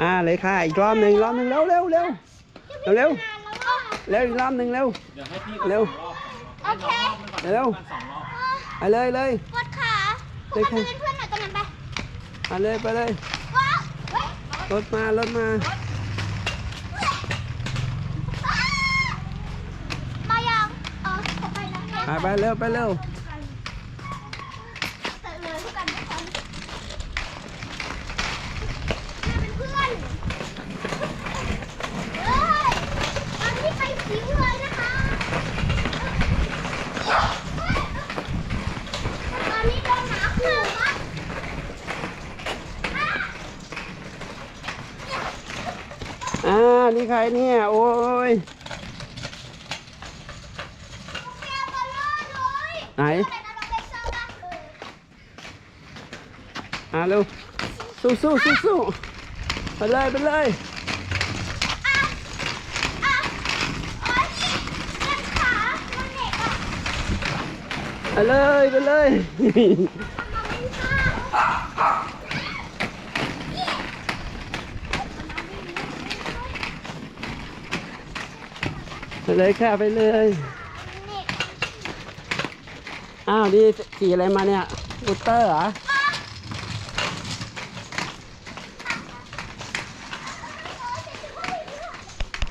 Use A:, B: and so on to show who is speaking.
A: อ่าเลยค่ะ อีกรอบหนึ่งรอบหนึ่งเร็วเร็วเร็วเร็วเร็วเร็วอีกรอบหนึ่งเร็ว
B: เดี๋ยวให้พี่
A: เร็ว
C: โอเค
A: เร็ว
B: สองรอบ
A: ไปเลยเลย
C: ปวดขาพวกมันเป็นเพื่อนหน่อยกันนั้นไป
A: ไปเลยไปเลย
C: ว้าวเฮ้ย
A: รถมารถมา
C: มายังเออขอไปแล้ว
A: ไปไปเร็วไปเร็ว
C: แต่เลยทุกกันทุกคนมาเป็นเพื่อนเฮ้ยตอนนี้ไปสิวเลยนะคะตอนนี้โดนหมาขู่ครับ
A: อ่า นี่ใครเนี่ย โอ้ย ไหน
C: อ่าเร็
A: ว สู้สู้สู้สู้ไปเลยไปเลยไปเลยไปเลย
C: มันไม่ข้าว
A: ไปเลยค่ะไปเลย
C: เหน็บ
A: อ้าวนี่ขี่อะไรมาเนี่ยบูเตอร์เหรอ
C: เอ